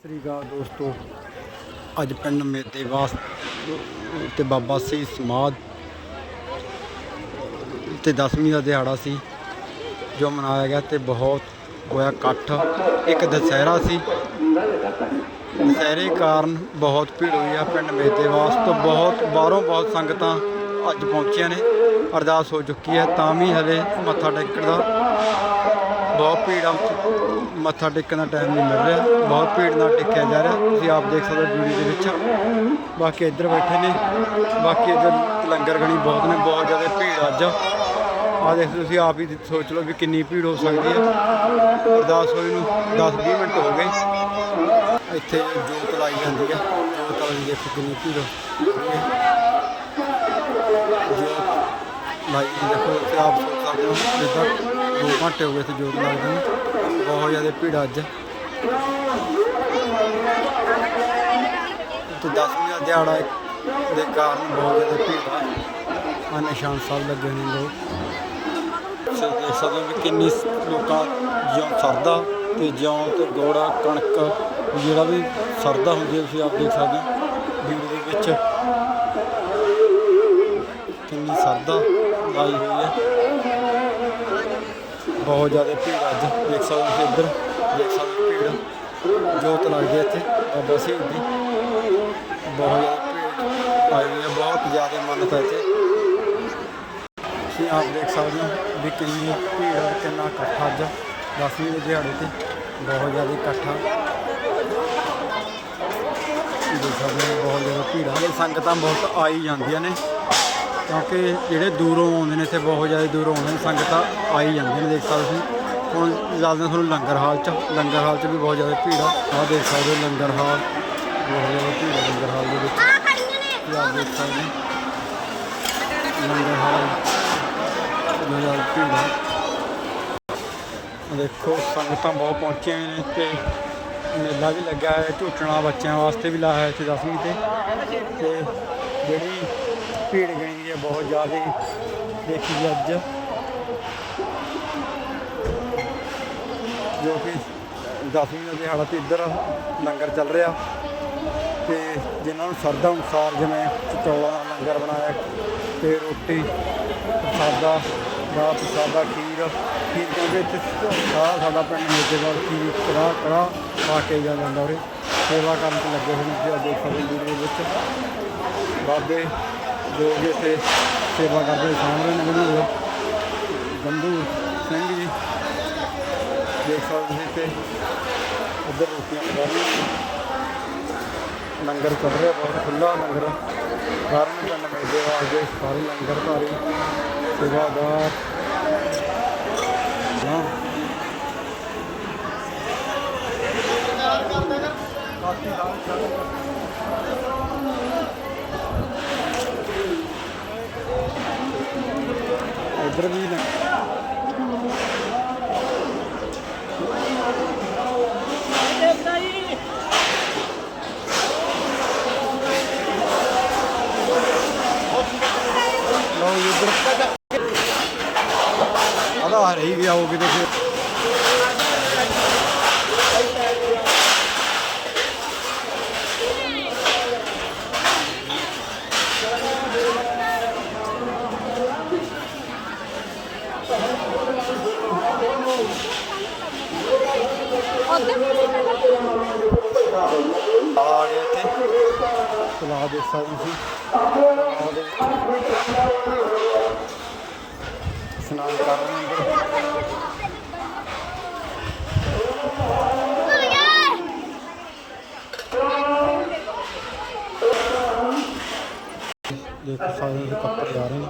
ਸ੍ਰੀ ਅਕਾਲ ਦੋਸਤੋ। ਅੱਜ ਪਿੰਡ ਮੇਤੇ ਵਾਸ ਤੇ ਬਾਬਾ ਸੀ ਸਮਾਦ ਤੇ 10ਵੀਂ ਦਾ ਦਿਹਾੜਾ ਸੀ, ਜੋ ਮਨਾਇਆ ਗਿਆ ਤੇ ਬਹੁਤ ਹੋਇਆ ਇਕੱਠ। ਇੱਕ ਦੁਸਹਿਰਾ ਸੀ। ਦੁਸਹਿਰੇ ਕਾਰਨ ਬਹੁਤ ਭੀੜ ਹੋਈ ਆ ਪਿੰਡ ਮੇਤੇ ਵਾਸ ਤੋਂ। ਬਹੁਤ ਬਾਹਰੋਂ ਬਹੁਤ ਸੰਗਤਾਂ ਅੱਜ ਪਹੁੰਚੀਆਂ ਨੇ। ਅਰਦਾਸ ਹੋ ਚੁੱਕੀ ਹੈ, ਤਾਂ ਵੀ ਹਲੇ ਮੱਥਾ ਟੇਕਣ ਦਾ। ਬਹੁਤ ਭੀੜ ਆ ਮੱਥਾ ਟੇਕਣ ਦਾ ਟਾਈਮ ਨਹੀਂ ਮਿਲ ਰਿਹਾ। ਬਹੁਤ ਭੀੜ ਨਾਲ ਟੇਕਿਆ ਜਾ ਰਿਹਾ। ਤੁਸੀਂ ਆਪ ਦੇਖ ਸਕਦੇ ਹੋ ਵੀਡੀਓ ਦੇ ਵਿੱਚ। ਬਾਕੀ ਇੱਧਰ ਬੈਠੇ ਨੇ। ਬਾਕੀ ਇੱਧਰ ਲੰਗਰ ਗਣੀ ਬਹੁਤ ਨੇ। ਬਹੁਤ ਜ਼ਿਆਦਾ ਭੀੜ ਅੱਜ। ਆ ਦੇਖ, ਤੁਸੀਂ ਆਪ ਹੀ ਸੋਚ ਲਓ ਵੀ ਕਿੰਨੀ ਭੀੜ ਹੋ ਸਕਦੀ ਹੈ। ਅਰਦਾਸ ਹੋਈ ਨੂੰ 10-20 ਮਿੰਟ ਹੋ ਗਏ। ਇੱਥੇ ਜੋਤ ਲਾਈ ਜਾਂਦੀ ਹੈ ਜੋਤ ਵਾਲੀ ਦੇਖੋ ਕਿੰਨੀ ਭੀੜ ਹੋ ਰਹੀ ਜੋਤ ਲਾਈ ਦੇਖੋ ਆਪ ਸੋਚ ਸਕਦੇ ਹੋ ਜਿੱਦਾਂ 2 ਘੰਟੇ ਹੋ ਗਏ ਇੱਥੇ ਜੋਤ ਲੱਗਦੀ ਨੂੰ। ਬਹੁਤ ਜ਼ਿਆਦਾ ਭੀੜ ਅੱਜ। ਤੇ 10ਵੀਂ ਦਾ ਦਿਹਾੜਾ ਦੇ ਕਾਰਨ ਬਹੁਤ ਜ਼ਿਆਦਾ ਭੀੜ ਆ। ਆ ਨਿਸ਼ਾਨ ਸਾਹਿਬ ਲੱਗੇ ਨੇ ਲੋਕ। ਤੁਸੀਂ ਦੇਖ ਸਕਦੇ ਹੋ ਵੀ ਕਿੰਨੀ ਲੋਕਾਂ ਜਿਉਂ ਸਰਦਾ ਤੇ ਜਿਉਂ ਤੇ ਗੋੜਾ, ਕਣਕ ਜਿਹੜਾ ਵੀ ਸਰਦਾ ਹੁੰਦੀ ਹੈ, ਤੁਸੀਂ ਆਪ ਦੇਖ ਸਕਦੇ ਹੋ। ਵੀਡੀਓ ਦੇ ਵਿੱਚ ਕਿੰਨੀ ਸਰਦਾ ਲਾਈ ਹੋਈ ਹੈ। ਬਹੁਤ ਜ਼ਿਆਦਾ ਭੀੜ ਅੱਜ। ਦੇਖ ਸਕਦੇ ਹੋ ਇੱਧਰ। ਦੇਖ ਸਕਦੇ ਭੀੜ। ਜੋਤ ਲੱਗਦੀ ਹੈ ਇੱਥੇ। ਬਾਬਾ ਸ਼ਹੀਦ ਦੀ। ਬਹੁਤ ਜ਼ਿਆਦਾ ਭੀੜ ਆਈ ਹੋਈ ਹੈ ਬਹੁਤ ਜ਼ਿਆਦਾ ਮੰਨਤ ਹੈ ਇੱਥੇ। ਤੁਸੀਂ ਆਪ ਦੇਖ ਸਕਦੇ ਹੋ ਵੀ ਕਿੰਨੀ ਭੀੜ ਹੈ ਕਿੰਨਾ ਇਕੱਠਾ ਅੱਜ। 10ਵੀਂ ਦੇ ਦਿਹਾੜੇ ਤੇ ਬਹੁਤ ਜ਼ਿਆਦਾ ਇਕੱਠਾ। ਦੇਖ ਸਕਦੇ ਹੋ, ਬਹੁਤ ਜ਼ਿਆਦਾ ਭੀੜ ਆ। ਸੰਗਤਾਂ ਬਹੁਤ ਆਈ ਜਾਂਦੀਆਂ ਨੇ। ਕਿਉਂਕਿ ਜਿਹੜੇ ਦੂਰੋਂ ਆਉਂਦੇ ਨੇ ਇੱਥੇ ਬਹੁਤ ਜ਼ਿਆਦਾ ਦੂਰੋਂ ਆਉਂਦੇ ਨੇ ਸੰਗਤਾਂ ਆਈ ਜਾਂਦੀਆਂ ਨੇ ਦੇਖ ਸਕਦੇ ਤੁਸੀਂ। ਹੁਣ ਹਾਂ ਤੁਹਾਨੂੰ ਲੰਗਰ ਹਾਲ 'ਚ ਲੰਗਰ ਹਾਲ 'ਚ ਵੀ ਬਹੁਤ ਜ਼ਿਆਦਾ ਭੀੜ ਆ। ਆਹ ਦੇਖ ਸਕਦੇ ਹੋ ਲੰਗਰ ਹਾਲ ਬਹੁਤ ਜ਼ਿਆਦਾ ਭੀੜ ਆ ਲੰਗਰ ਹਾਲ ਦੇ ਵਿੱਚ। ਆਪ ਦੇਖ ਸਕਦੇ ਹੋ ਲੰਗਰ ਹਾਲ ਬਹੁਤ ਜ਼ਿਆਦਾ ਭੀੜ ਆ। ਦੇਖੋ ਸੰਗਤਾਂ ਬਹੁਤ ਪਹੁੰਚੀਆਂ ਨੇ ਤੇ ਮੇਲਾ ਵੀ ਲੱਗਾ ਹੈ ਝੂਟਣਾ ਬੱਚਿਆਂ ਵਾਸਤੇ ਵੀ ਲਾਇਆ ਹੈ ਇੱਥੇ 10ਵੀਂ ਤੇ। ਤੇ ਜਿਹੜੀ ਭੀੜ ਗਈ ਹੈ, ਬਹੁਤ ਜ਼ਿਆਦਾ ਦੇਖੀ ਅੱਜ। ਜੋ ਕਿ 10ਵੀਂ ਦਾ ਦਿਹਾੜਾ ਤੇ ਇੱਧਰ ਲੰਗਰ ਚੱਲ ਰਿਹਾ। ਤੇ ਜਿਨ੍ਹਾਂ ਨੂੰ ਸਰਦਾ ਅਨੁਸਾਰ ਜਿਵੇਂ ਚੌਲਾਂ ਦਾ ਲੰਗਰ ਬਣਾਇਆ, ਤੇ ਰੋਟੀ ਪ੍ਰਸਾਦਾ ਦਾ ਪ੍ਰਸਾਦਾ ਖੀਰ ਖੀਰ ਕਿਉਂਕਿ ਇੱਥੇ ਸਾਰਾ ਸਾਡਾ ਪਿੰਡ ਮੇਜੇਵਾਲ ਖੀਰ ਕੜਾ ਕੜਾ ਪਾ ਕੇ ਜਾਂਦਾ ਉਰੇ। ਸੇਵਾ ਕਰਨ ਤੇ ਲੱਗੇ ਹੋਏ ਨੇ ਤੁਸੀਂ ਆਹ ਦੇਖ ਸਕਦੇ ਵੀਡੀਓ ਵਿੱਚ। ਬਾਬੇ ਜੋ ਕਿ ਇੱਥੇ ਸੇਵਾ ਕਰਦੇ ਸਾਹਮਣੇ ਨੇ ਗੰਦੂ ਗੰਦੂ ਸਿੰਘ ਜੀ, ਦੇਖ ਸਕਦੇ ਤੁਸੀਂ ਇੱਥੇ ਉੱਧਰ ਰੋਟੀਆਂ ਪਕਾ ਰਹੀਆਂ ਲੰਗਰ ਚੱਲ ਰਿਹਾ ਬਹੁਤ ਖੁੱਲਾ ਲੰਗਰ। ਸਾਰਿਆਂ ਨੂੰ ਪਿੰਡ ਮੇਲੇ ਵਾਸਤੇ ਸਾਰੇ ਲੰਗਰਧਾਰੀ ਸੇਵਾਦਾਰ ਹਾਂ ਇੱਧਰ ਵੀ ਲੰਗਰ ਲਓ ਜੀ ਇੱਧਰ ਆਦਾ ਆ ਰਹੀ ਆ ਗਏ ਇੱਥੇ। ਤਲਾਅ ਦੇਖ ਸਕਦੇ ਤੁਸੀਂ ਦੇ ਇਸ਼ਨਾਨ ਕਰ ਰਹੇ ਅੰਦਰ ਦੇਖ ਸਕਦੇ ਹੋ ਕੱਪੜੇ ਆ ਰਹੇ ਨੇ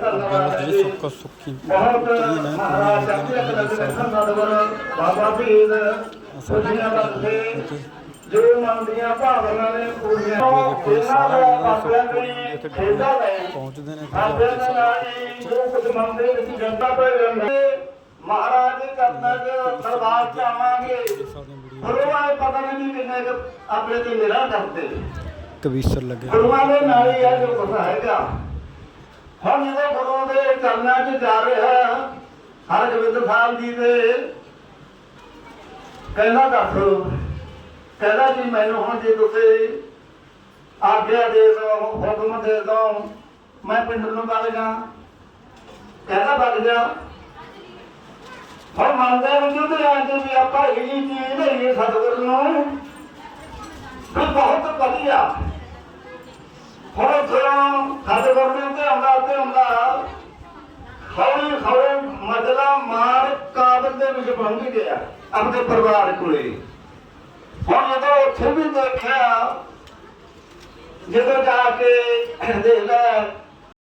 ਬਹੁਤ ਜਿਹੜੀ ਸੁੱਕਾ ਸੁੱਕੀ ਉਤਰੀ ਨੇ ਪੂਰੀ ਨੇ ਦੇਖ ਸਕਦੇ ਹੋ ਬਾਬਾ ਭੀਦ ਜੋ ਮਨ ਦੀਆਂ ਭਾਵਨਾ ਨੇ ਪੂਰੀਆਂ ਇਹਨਾਂ ਦਾ ਖੇਡਾਂ ਪਹੁੰਚਦੇ ਨੇ ਸਾਡੇ ਦੇ ਨਾਲ ਹੀ ਜੋ ਕੁਝ ਮਨ ਦੇ ਵਿੱਚ ਜਨਤਾ ਪੈ ਜਾਂਦੇ ਮਹਾਰਾਜ ਦੇ ਕਰਨਾ ਦੇ ਦਰਬਾਰ ਚ ਆਵਾਂਗੇ ਹੋ ਦੇ ਪਤਾ ਨਹੀਂ ਕਿੰਨੇ ਆਪਣੇ ਤੇ ਨਿਰਾ ਕਰਦੇ ਕਵੀਸਰ ਲੱਗੇ। ਗੁਰੂਆਂ ਦੇ ਨਾਲ ਹੀ ਆ ਜੋ ਪਤਾ ਹੈਗਾ, ਹੁਣ ਜਦੋਂ ਗੁਰੂ ਦੇ ਚਰਨਾਂ 'ਚ ਜਾ ਰਿਹਾ ਹਰਗੋਬਿੰਦ ਸਾਹਿਬ ਜੀ ਦੇ। ਕਹਿੰਦਾ ਦੱਸ, ਕਹਿੰਦਾ ਜੀ ਮੈਨੂੰ ਹੁਣ ਜੇ ਤੁਸੀਂ ਆਗਿਆ ਦੇ ਦਿਓ ਹੁਕਮ ਦੇ ਦਿਓ ਮੈਂ ਪਿੰਡ ਨੂੰ ਵਗ ਜਾ। ਕਹਿੰਦਾ ਵਗ ਜਾ। ਹੁਣ ਮੰਨਦੇ ਨੂੰ ਜੁਦ ਆਂਦੇ ਵੀ ਆਪਾਂ ਇਹ ਚੀਜ਼ ਲਈਏ ਸਤਿਗੁਰ ਨੂੰ ਬਹੁਤ ਵਧੀਆ। ਹੁਣ ਜਦੋਂ ਸਤਿਗੁਰ ਨੇ ਉੱਤੇ ਆਉਂਦਾ ਹੌਲੀ ਹੌਲੀ ਮਜਲਾ ਮਾਰ ਕਾਬਲ ਦੇ ਵਿੱਚ ਪਹੁੰਚ ਗਿਆ, ਆਪਣੇ ਪਰਿਵਾਰ ਕੋਲੇ। ਹੁਣ ਜਦੋਂ ਉੱਥੇ ਵੀ ਦੇਖਿਆ, ਜਦੋਂ ਜਾ ਕੇ ਦੇਖ ਲੈ